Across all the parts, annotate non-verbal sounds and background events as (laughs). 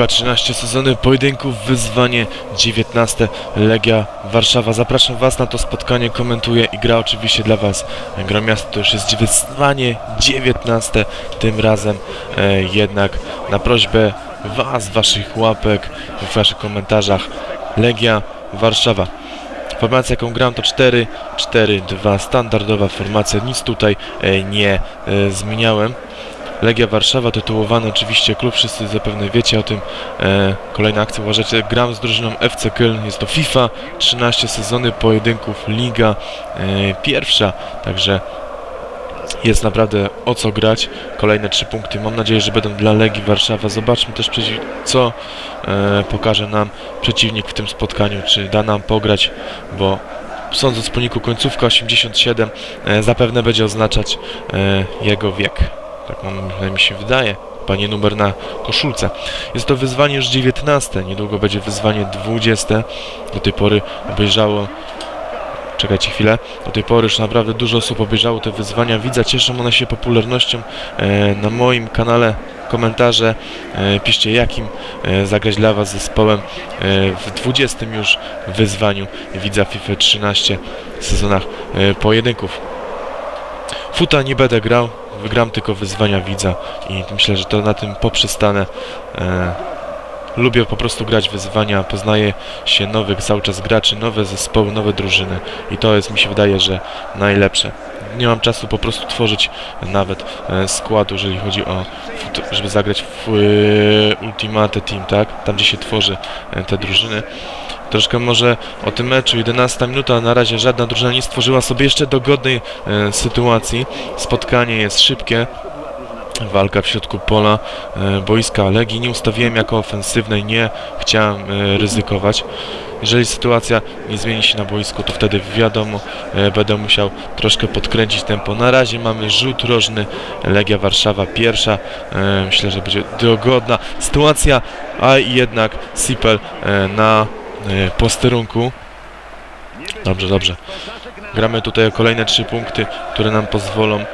FIFA 13 sezony pojedynków, wyzwanie 19 Legia Warszawa. Zapraszam Was na to spotkanie, komentuję i gra oczywiście dla Was. Gra to już jest wyzwanie 19, tym razem e, jednak na prośbę Was, Waszych łapek, w Waszych komentarzach Legia Warszawa. Formacja jaką gram to 4, 4, 2, standardowa formacja, nic tutaj e, nie e, zmieniałem. Legia Warszawa, tytułowany oczywiście klub, wszyscy zapewne wiecie o tym. E, kolejna akcja, uważajcie, gram z drużyną FC Köln, jest to FIFA, 13 sezony pojedynków, liga e, pierwsza, także jest naprawdę o co grać. Kolejne trzy punkty, mam nadzieję, że będą dla Legii Warszawa. Zobaczmy też, co e, pokaże nam przeciwnik w tym spotkaniu, czy da nam pograć, bo sądząc po niku końcówka 87 e, zapewne będzie oznaczać e, jego wiek. Tak mi się wydaje. Panie numer na koszulce. Jest to wyzwanie już 19, niedługo będzie wyzwanie 20. Do tej pory obejrzało Czekajcie chwilę. Do tej pory już naprawdę dużo osób obejrzało te wyzwania. Widzę, cieszą one się popularnością e, na moim kanale. Komentarze, e, piszcie jakim e, zagrać dla Was zespołem w 20 już wyzwaniu widza FIFA 13 sezonach e, pojedynków. Futa nie będę grał, wygram tylko wyzwania widza i myślę, że to na tym poprzestanę. Lubię po prostu grać wyzwania, poznaję się nowych cały czas graczy, nowe zespoły, nowe drużyny i to jest, mi się wydaje, że najlepsze. Nie mam czasu po prostu tworzyć nawet e, składu, jeżeli chodzi o, żeby zagrać w e, Ultimate Team, tak? Tam, gdzie się tworzy e, te drużyny. Troszkę może o tym meczu, 11 minuta, na razie żadna drużyna nie stworzyła sobie jeszcze dogodnej sytuacji. Spotkanie jest szybkie, walka w środku pola e, boiska Legii. Nie ustawiłem jako ofensywnej, nie chciałem e, ryzykować. Jeżeli sytuacja nie zmieni się na boisku, to wtedy wiadomo, e, będę musiał troszkę podkręcić tempo. Na razie mamy rzut rożny, Legia Warszawa pierwsza. Myślę, że będzie dogodna sytuacja, a jednak Sipel na posterunku. Dobrze, dobrze. Gramy tutaj o kolejne trzy punkty, które nam pozwolą e,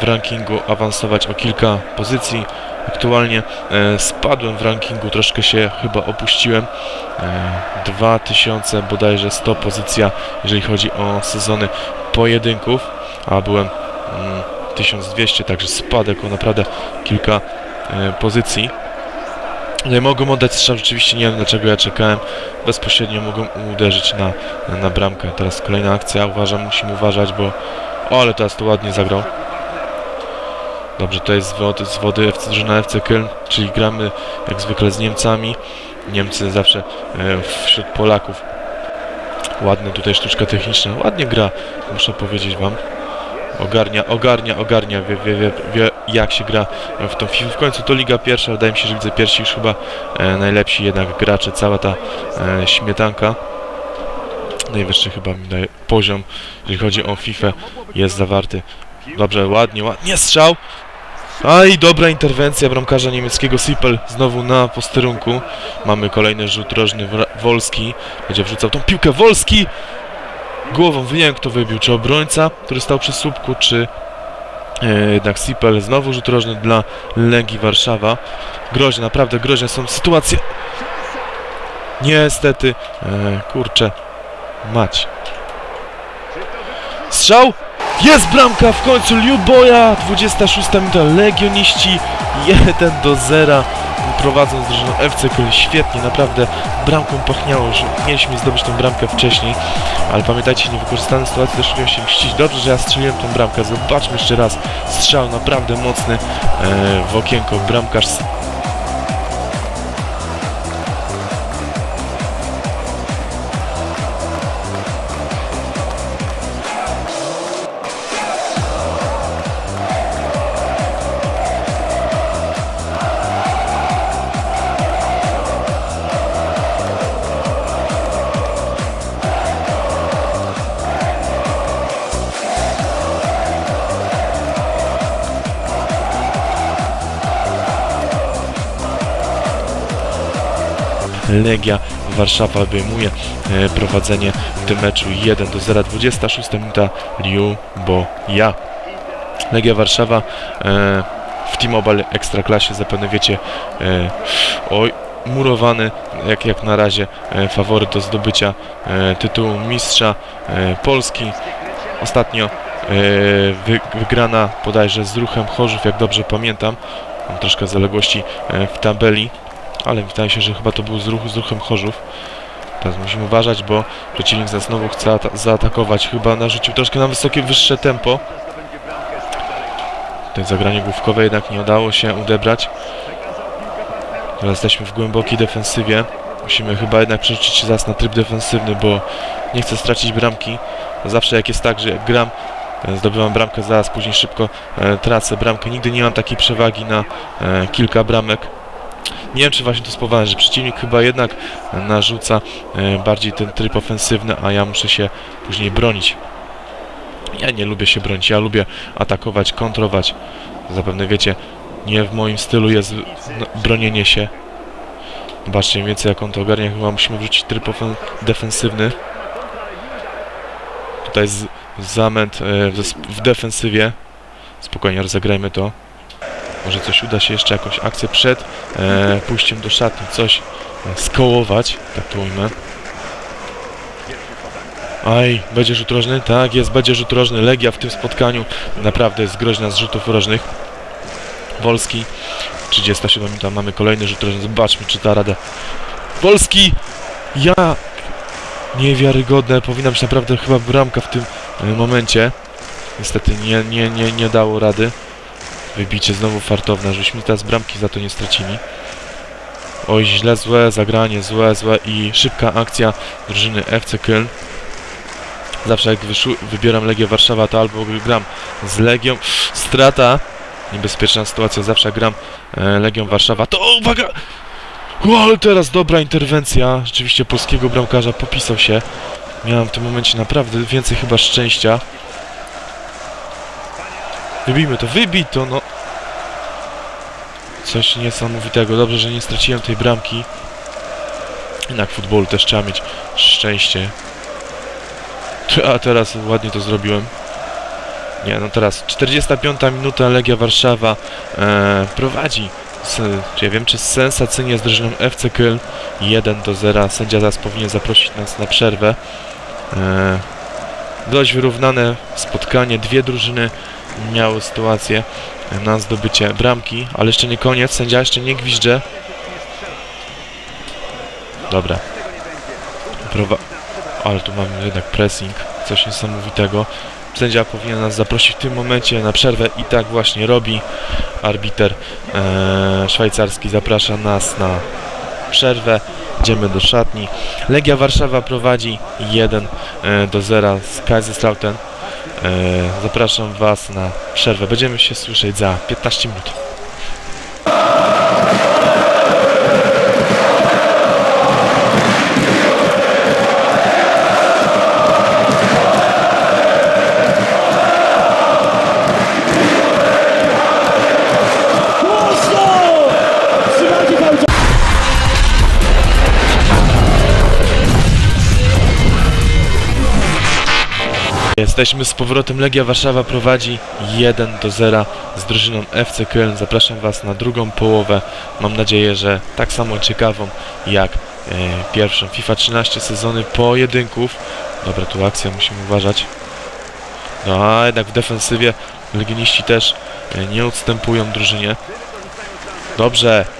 w rankingu awansować o kilka pozycji. Aktualnie e, spadłem w rankingu, troszkę się chyba opuściłem. E, 2000 bodajże 100 pozycja, jeżeli chodzi o sezony pojedynków, a byłem mm, 1200, także spadek o naprawdę kilka e, pozycji. Nie mogą oddać strzał, rzeczywiście nie wiem dlaczego ja czekałem. Bezpośrednio mogą uderzyć na, na bramkę. Teraz kolejna akcja, uważam, musimy uważać, bo... O, ale teraz to ładnie zagrał. Dobrze, to jest z wody, z wody FC, drużyna FC Köln, czyli gramy jak zwykle z Niemcami. Niemcy zawsze e, wśród Polaków. Ładna tutaj sztuczka techniczna, ładnie gra, muszę powiedzieć wam. Ogarnia, ogarnia, ogarnia, wie, wie, wie, wie jak się gra w tą FIFA. W końcu to Liga Pierwsza, wydaje mi się, że widzę pierwsi już chyba e, najlepsi jednak gracze, cała ta e, śmietanka. Najwyższy chyba mi daje poziom, jeżeli chodzi o FIFA, jest zawarty. Dobrze, ładnie, ładnie strzał. Aj, dobra interwencja bramkarza niemieckiego Sipel znowu na posterunku. Mamy kolejny rzut rożny Wolski. Będzie wrzucał tą piłkę Wolski. Głową nie wiem kto wybił, czy obrońca, który stał przy słupku, czy e, jednak Sipel. Znowu rzut rożny dla Legii Warszawa. Groźne, naprawdę groźne są sytuacje. Niestety, e, kurczę, mać. Strzał! Jest bramka w końcu Liuboja, 26 minuta, Legioniści 1 do 0 prowadzą z drużyną FC świetnie, naprawdę bramką pachniało, że mieliśmy zdobyć tą bramkę wcześniej, ale pamiętajcie, niewykorzystane sytuacje też umiał się mścić. Dobrze, że ja strzeliłem tą bramkę, zobaczmy jeszcze raz, strzał naprawdę mocny e, w okienko, bramkarz Legia Warszawa obejmuje e, prowadzenie w tym meczu 1 do 0, 26 minuta Liu Bo Ja. Legia Warszawa e, w T-Mobile Ekstraklasie, zapewne wiecie, e, oj, murowany, jak, jak na razie, faworyt do zdobycia tytułu mistrza Polski. Ostatnio wy, wygrana bodajże z ruchem Chorzów, jak dobrze pamiętam. Mam troszkę zaległości w tabeli, ale wydaje się, że chyba to był z, ruchu, z ruchem Chorzów. Teraz musimy uważać, bo przeciwnik nas znowu chce ata- zaatakować. Chyba narzucił troszkę na wysokie, wyższe tempo. Tutaj zagranie główkowe jednak nie udało się odebrać. Teraz jesteśmy w głębokiej defensywie. Musimy chyba jednak przerzucić się zaraz na tryb defensywny, bo nie chcę stracić bramki. Zawsze jak jest tak, że jak gram, e, zdobywam bramkę, zaraz później szybko e, tracę bramkę. Nigdy nie mam takiej przewagi na e, kilka bramek. Nie wiem, czy właśnie to spowodowane, że przeciwnik chyba jednak narzuca e, bardziej ten tryb ofensywny, a ja muszę się później bronić. Ja nie lubię się bronić, ja lubię atakować, kontrować. Zapewne wiecie, nie w moim stylu jest no, bronienie się. Zobaczcie mniej więcej jak on to ogarnia, chyba musimy wrzucić tryb defensywny. Tutaj z, zamęt e, w defensywie. Spokojnie, rozegrajmy to. Może coś uda się jeszcze jakąś akcję przed e, pójściem do szatni, coś e, skołować, tak to ujmę. Aj, będzie rzut rożny? Tak, jest, będzie rzut rożny. Legia w tym spotkaniu naprawdę jest groźna z rzutów rożnych. Wolski, 37 minuta, mamy kolejny rzut rożny. Zobaczmy, czy da radę. Wolski! Ja! Niewiarygodne, powinna być naprawdę chyba bramka w tym e, momencie. Niestety nie, nie, nie, nie dało rady. Wybicie znowu fartowne, żeśmy teraz bramki za to nie stracili. Oj, źle, złe zagranie, złe, złe i szybka akcja drużyny FC Köln. Zawsze jak wybieram Legię Warszawa, to albo gram z Legią. Strata. Niebezpieczna sytuacja, zawsze gram e, Legią Warszawa, to o, uwaga! O, ale teraz dobra interwencja. Rzeczywiście polskiego bramkarza popisał się. Miałem w tym momencie naprawdę więcej chyba szczęścia. Wybijmy to, wybij to, no. Coś niesamowitego. Dobrze, że nie straciłem tej bramki. Jednak w futbolu też trzeba mieć szczęście. (laughs) A teraz ładnie to zrobiłem. Nie, no teraz 45 minuta Legia Warszawa e, prowadzi. Czy ja wiem, czy sensacyjnie z drużyną FC Köln 1 do 0. Sędzia zaraz powinien zaprosić nas na przerwę. E, dość wyrównane spotkanie. Dwie drużyny miały sytuację na zdobycie bramki, ale jeszcze nie koniec. Sędzia jeszcze nie gwizdże. Dobra. Prowa ale tu mamy jednak pressing, coś niesamowitego. Sędzia powinien nas zaprosić w tym momencie na przerwę i tak właśnie robi. Arbiter e, szwajcarski zaprasza nas na przerwę. Idziemy do szatni. Legia Warszawa prowadzi 1 e, do 0 z Kaiserslautern. E, zapraszam Was na przerwę. Będziemy się słyszeć za 15 minut. Jesteśmy z powrotem. Legia Warszawa prowadzi 1 do 0 z drużyną FC Köln. Zapraszam Was na drugą połowę. Mam nadzieję, że tak samo ciekawą jak e, pierwszą. FIFA 13 sezony pojedynków. Dobra, tu akcja, musimy uważać. No a jednak w defensywie legioniści też e, nie odstępują drużynie. Dobrze.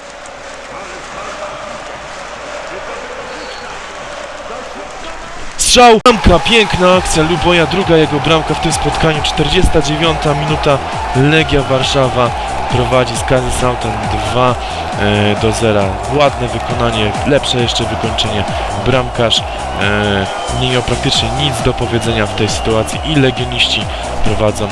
Strzał! Bramka, piękna akcja Luboja, druga jego bramka w tym spotkaniu, 49 minuta, Legia Warszawa prowadzi z Kaiserslautern 2 e, do 0. Ładne wykonanie, lepsze jeszcze wykończenie. Bramkarz e, nie miał praktycznie nic do powiedzenia w tej sytuacji i legioniści prowadzą e,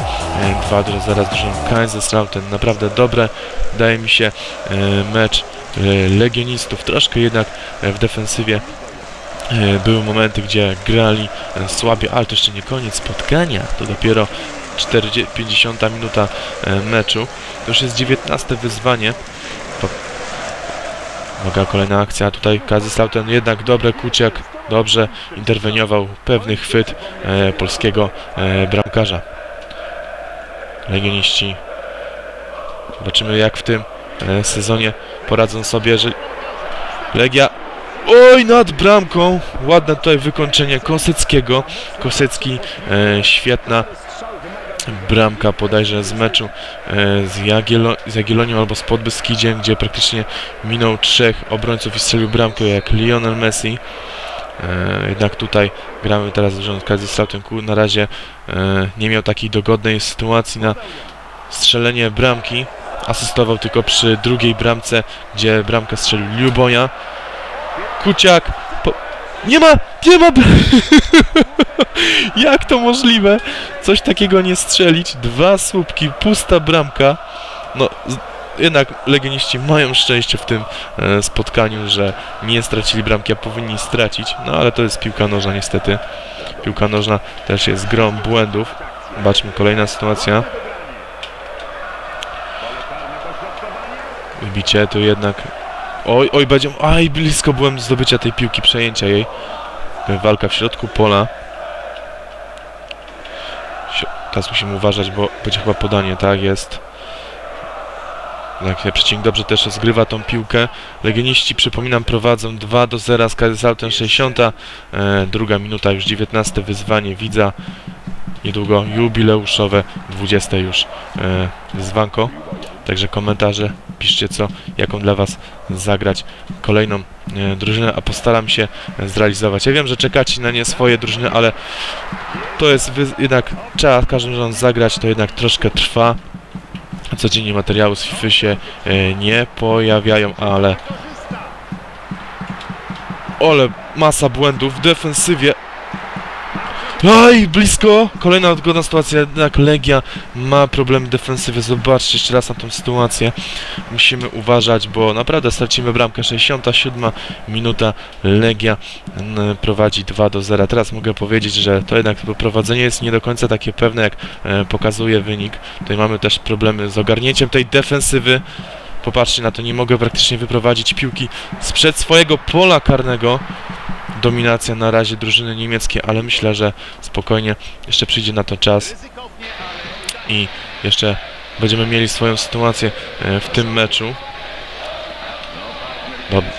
2 do 0 z Kaiserslautern. Naprawdę dobre, wydaje mi się, e, mecz e, legionistów, troszkę jednak e, w defensywie E, były momenty, gdzie grali e, słabiej, ale to jeszcze nie koniec spotkania, to dopiero 40, 50 minuta e, meczu. To już jest 19 wyzwanie. Uwaga, kolejna akcja, tutaj Kazysłauten jednak dobre, Kuciak dobrze interweniował, pewny chwyt e, polskiego e, bramkarza. Legioniści Zobaczymy jak w tym e, sezonie poradzą sobie, że Legia Oj, nad bramką! Ładne tutaj wykończenie Koseckiego. Kosecki, e, świetna bramka bodajże z meczu e, z, Jagielo z Jagiellonią albo z Podbeskidziem, gdzie praktycznie minął trzech obrońców i strzelił bramkę jak Lionel Messi. E, jednak tutaj gramy teraz z rządka ze Slaughter Na razie e, nie miał takiej dogodnej sytuacji na strzelenie bramki. Asystował tylko przy drugiej bramce, gdzie bramkę strzelił Luboja. Kuciak. Po... Nie ma! Nie ma! (laughs) Jak to możliwe? Coś takiego nie strzelić. Dwa słupki, pusta bramka. No, jednak legioniści mają szczęście w tym e, spotkaniu, że nie stracili bramki, a powinni stracić. No, ale to jest piłka nożna niestety. Piłka nożna też jest grom błędów. Zobaczmy, kolejna sytuacja. Wybicie, tu jednak Oj, oj, będzie... Aj, blisko byłem zdobycia tej piłki, przejęcia jej. Walka w środku pola. Teraz musimy uważać, bo będzie chyba podanie, tak jest. Tak, przeciwnik dobrze też zgrywa tą piłkę. Legioniści, przypominam, prowadzą 2 do 0 z Kaiserslautern 60. E, druga minuta, już 19 wyzwanie widza. Niedługo jubileuszowe 20 już e, wyzwanko. Także komentarze piszcie co, jaką dla Was zagrać kolejną e, drużynę, a postaram się zrealizować. Ja wiem, że czekacie na nie swoje drużyny, ale to jest jednak, trzeba każdy rząd zagrać, to jednak troszkę trwa. Codziennie materiały z FIFA się e, nie pojawiają, ale... Ole, masa błędów w defensywie. Oj, blisko! Kolejna odgodna sytuacja, jednak Legia ma problem w defensywie. Zobaczcie jeszcze raz na tą sytuację. Musimy uważać, bo naprawdę stracimy bramkę. 67 minuta, Legia prowadzi 2 do 0. Teraz mogę powiedzieć, że to jednak prowadzenie jest nie do końca takie pewne, jak e, pokazuje wynik. Tutaj mamy też problemy z ogarnięciem tej defensywy. Popatrzcie na to, nie mogę praktycznie wyprowadzić piłki sprzed swojego pola karnego dominacja na razie drużyny niemieckiej, ale myślę, że spokojnie jeszcze przyjdzie na to czas i jeszcze będziemy mieli swoją sytuację e, w tym meczu.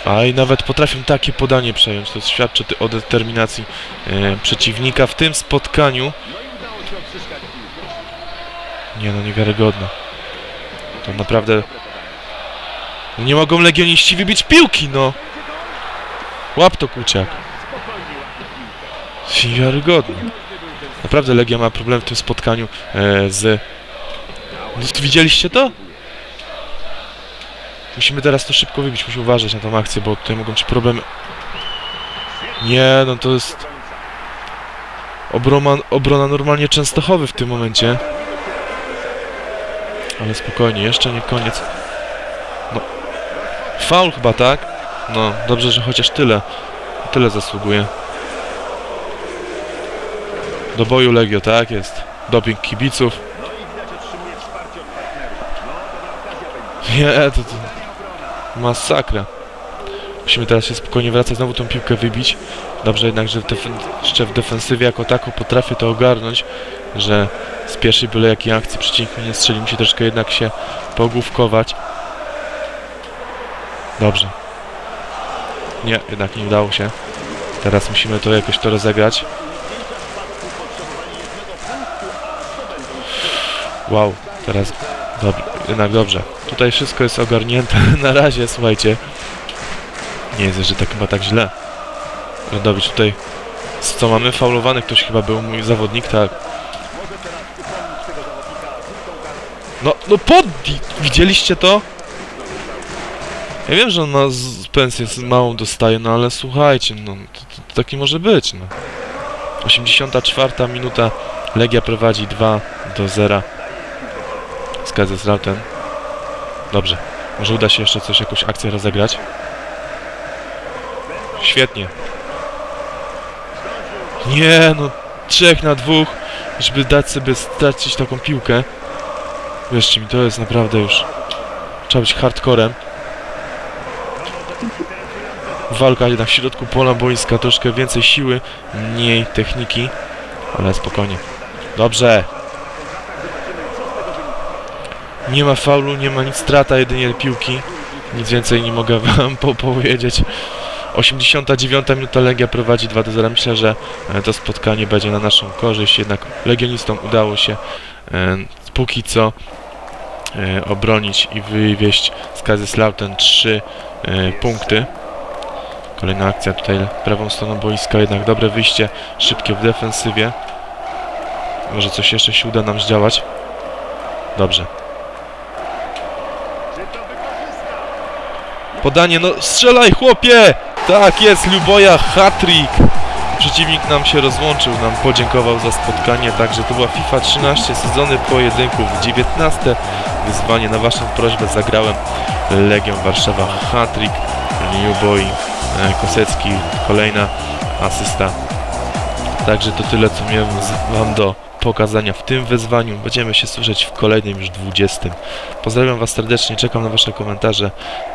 A i nawet potrafią takie podanie przejąć, to świadczy o determinacji e, przeciwnika w tym spotkaniu. Nie no, niewiarygodne. To naprawdę... Nie mogą legioniści wybić piłki, no! Łap to, Kuciak. Niewiarygodnie. Naprawdę Legia ma problem w tym spotkaniu e, z... Widzieliście to? Musimy teraz to szybko wybić, musimy uważać na tą akcję, bo tutaj mogą być problemy. Nie, no to jest... Obrona, obrona normalnie Częstochowy w tym momencie. Ale spokojnie, jeszcze nie koniec. No. Faul chyba, tak? No, dobrze, że chociaż tyle. Tyle zasługuje. Do boju Legio, tak jest. Doping kibiców. Nie, to, to masakra. Musimy teraz się spokojnie wracać, znowu tą piłkę wybić. Dobrze jednak, że jeszcze w defensywie jako taką potrafię to ogarnąć, że z pierwszej byle jakiej akcji przeciwnik nie strzeli, musi troszkę jednak się pogłówkować. Dobrze. Nie, jednak nie udało się. Teraz musimy to jakoś to rozegrać. Wow, teraz dobrze, jednak dobrze. Tutaj wszystko jest ogarnięte (laughs) na razie, słuchajcie. Nie jest że tak chyba tak źle. Radowicz tutaj... Co mamy? Faulowany ktoś chyba był, mój zawodnik, tak. No, no poddi! Widzieliście to? Ja wiem, że on na pensję małą dostaje, no ale słuchajcie, no to, to, to taki może być, no. 84 minuta, Legia prowadzi 2 do 0 z Kaiserslautern. Dobrze, może uda się jeszcze coś, jakąś akcję rozegrać. Świetnie. Nie, no, trzech na dwóch, żeby dać sobie stracić taką piłkę. Wierzcie mi, to jest naprawdę już... Trzeba być hardcorem. Walka jednak w środku pola boiska, troszkę więcej siły, mniej techniki, ale spokojnie. Dobrze. Nie ma faulu, nie ma nic strata, jedynie piłki. Nic więcej nie mogę (laughs) wam po powiedzieć. 89 minuta Legia prowadzi 2 do 0. Myślę, że e, to spotkanie będzie na naszą korzyść. Jednak Legionistom udało się e, póki co e, obronić i wywieźć z Kaiserslautern 3 e, punkty. Kolejna akcja tutaj prawą stroną boiska, jednak dobre wyjście, szybkie w defensywie. Może coś jeszcze się uda nam zdziałać. Dobrze. Podanie, no strzelaj chłopie! Tak jest, Luboja, hat-trick! Przeciwnik nam się rozłączył, nam podziękował za spotkanie, także to była FIFA 13, sezony pojedynków, 19 wyzwanie. Na waszą prośbę zagrałem Legią Warszawa, hat-trick, Luboj, e, Kosecki, kolejna asysta. Także to tyle, co miałem wam do pokazania w tym wyzwaniu. Będziemy się słyszeć w kolejnym już 20. Pozdrawiam was serdecznie, czekam na wasze komentarze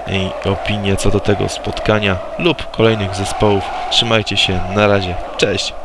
i opinie co do tego spotkania lub kolejnych zespołów. Trzymajcie się, na razie, cześć!